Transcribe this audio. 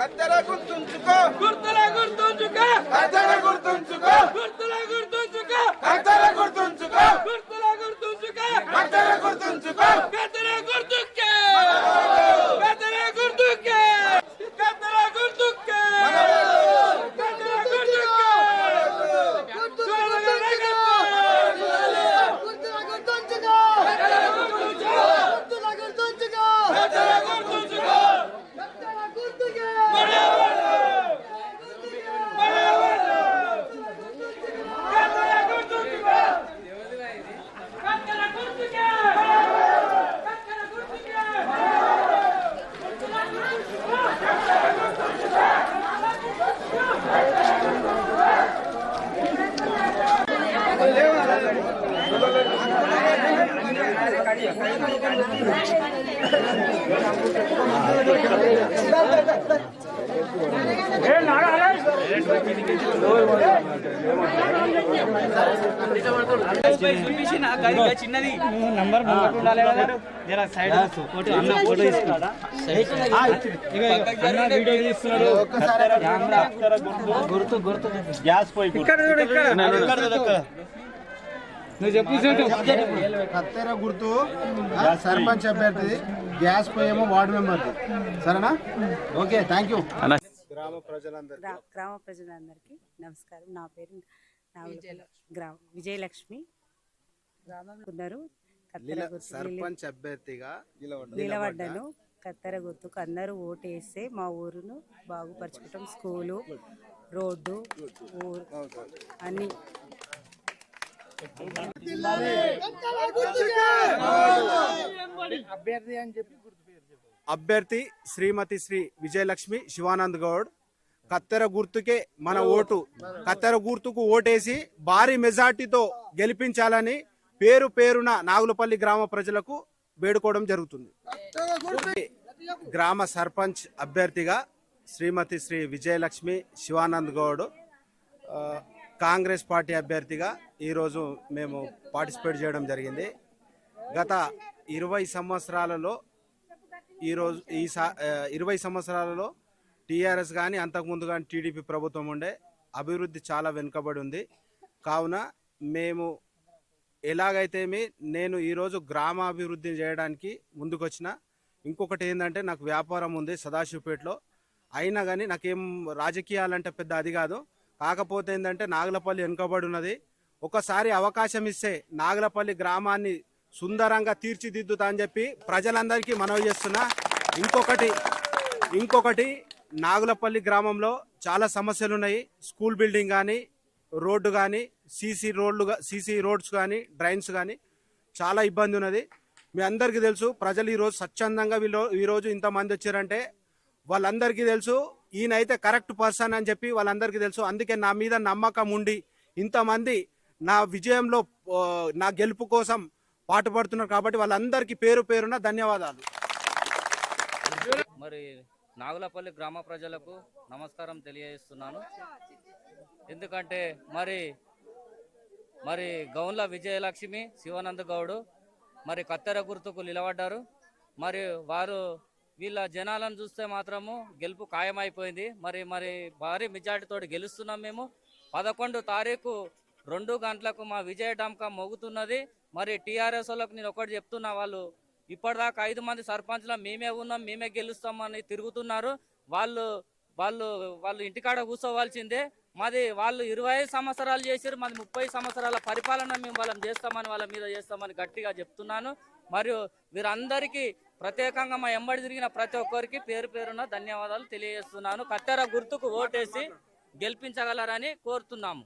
కత్తెర గుర్తుంచుకో. గుర్తుల గుర్తుంచుకో. కత్తెర చిన్నది నంబర్ ఉండాలి కదా జర సైడ్ ఫోటో అన్న ఫోటో తీసుకున్నాడా వీడియో తీస్తున్నాడు గుర్తు గుర్తు గ్యాస్ పోయి ఇక్కడ ఇక్కడ కత్తెర గుర్తు సర్పంచ్ అభ్యర్థి గ్యాస్ పోయేమో వార్డు మెంబర్ది. సరేనా? Okay thank you. గ్రామ ప్రజలందరూ గ్రా- గ్రామ ప్రజలందరికీ నమస్కారం. నా పేరు గ్రామ విజయలక్ష్మి. ఉన్నారు. సర్పంచ్ అభ్యర్థిగా నిలబడ్డాను. కత్తెర గుర్తుకు అందరూ ఓటేస్తే మా ఊరును బాగుపరచుకుంటాం. స్కూలు రోడ్డు ఊరు అన్ని అభ్యర్థి శ్రీమతి శ్రీ విజయలక్ష్మి శివానంద్ గౌడ్. కత్తెర గుర్తుకే మన ఓటు. కత్తెర గుర్తుకు ఓటేసి భారీ మెజార్టీతో గెలిపించాలని పేరు పేరున నాగులపల్లి గ్రామ ప్రజలకు వేడుకోవడం జరుగుతుంది. గ్రామ సర్పంచ్ అభ్యర్థిగా శ్రీమతి శ్రీ విజయలక్ష్మి శివానంద్ గౌడ్ కాంగ్రెస్ పార్టీ అభ్యర్థిగా ఈరోజు మేము పార్టిసిపేట్ చేయడం జరిగింది. గత ఇరవై సంవత్సరాలలో ఈరోజు ఈ సా- ఇరవై సంవత్సరాలలో టీఆర్ఎస్ కానీ అంతకుముందు కానీ టీడీపీ ప్రభుత్వం ఉండే అభివృద్ధి చాలా వెనుకబడి ఉంది. కావున మేము ఎలాగైతేమి నేను ఈరోజు గ్రామాభివృద్ధి చేయడానికి ముందుకొచ్చిన. ఇంకొకటి ఏంటంటే నాకు వ్యాపారం ఉంది సదాశివపేటలో. అయినా కానీ నాకేం రాజకీయాలంటే పెద్ద అది కాదు. కాకపోతే ఏంటంటే నాగలపల్లి వెనుకబడి ఉన్నది. ఒకసారి అవకాశం ఇస్తే నాగలపల్లి గ్రామాన్ని సుందరంగా తీర్చిదిద్దుతా అని చెప్పి ప్రజలందరికీ మనవి చేస్తున్నా. ఇంకొకటి ఇంకొకటి నాగులపల్లి గ్రామంలో చాలా సమస్యలు ఉన్నాయి. స్కూల్ బిల్డింగ్ కానీ రోడ్డు కానీ సీసీ రోడ్లు సీసీ రోడ్స్ కానీ డ్రైన్స్ కానీ చాలా ఇబ్బంది ఉన్నది. మీ అందరికీ తెలుసు ప్రజలు ఈరోజు స్వచ్ఛందంగా వీళ్ళు ఈరోజు ఇంతమంది వచ్చారంటే వాళ్ళందరికీ తెలుసు ఈయనైతే కరెక్ట్ పర్సన్ అని చెప్పి వాళ్ళందరికీ తెలుసు. అందుకే నా మీద నమ్మకం ఉండి ఇంతమంది నా విజయంలో నా గెలుపు కోసం పాటుపడుతున్నారు కాబట్టి వాళ్ళందరికీ పేరు పేరున ధన్యవాదాలు. మరి నాగులపల్లి గ్రామ ప్రజలకు నమస్కారం తెలియజేస్తున్నాను. ఎందుకంటే మరి మరి గౌన్ల విజయలక్ష్మి శివానంద గౌడు మరి కత్తెర గుర్తుకు నిలబడ్డారు. మరి వారు వీళ్ళ జనాలను చూస్తే మాత్రము గెలుపు ఖాయమైపోయింది. మరి మరి భారీ మెజార్టీతో గెలుస్తున్నాం మేము. పదకొండు తారీఖు రెండు గంటలకు మా విజయ డాంకా మోగుతున్నది. మరి టీఆర్ఎస్ వాళ్ళకి నేను ఒకటి చెప్తున్నా వాళ్ళు ఇప్పటిదాకా ఐదు మంది సర్పంచ్ల మేమే ఉన్నాం మేమే గెలుస్తామని తిరుగుతున్నారు. వాళ్ళు వాళ్ళు వాళ్ళు ఇంటికాడ కూర్చోవాల్సిందే. మాది వాళ్ళు ఇరవై ఐదు సంవత్సరాలు చేసారు మాది ముప్పై సంవత్సరాల పరిపాలన మేము వాళ్ళని చేస్తామని వాళ్ళ మీద చేస్తామని గట్టిగా చెప్తున్నాను. మరియు వీరందరికీ ప్రత్యేకంగా మా ఎంబడి తిరిగిన ప్రతి ఒక్కరికి పేరు పేరున ధన్యవాదాలు తెలియజేస్తున్నాను. కత్తెర గుర్తుకు ఓటేసి గెలిపించగలరని కోరుతున్నాము.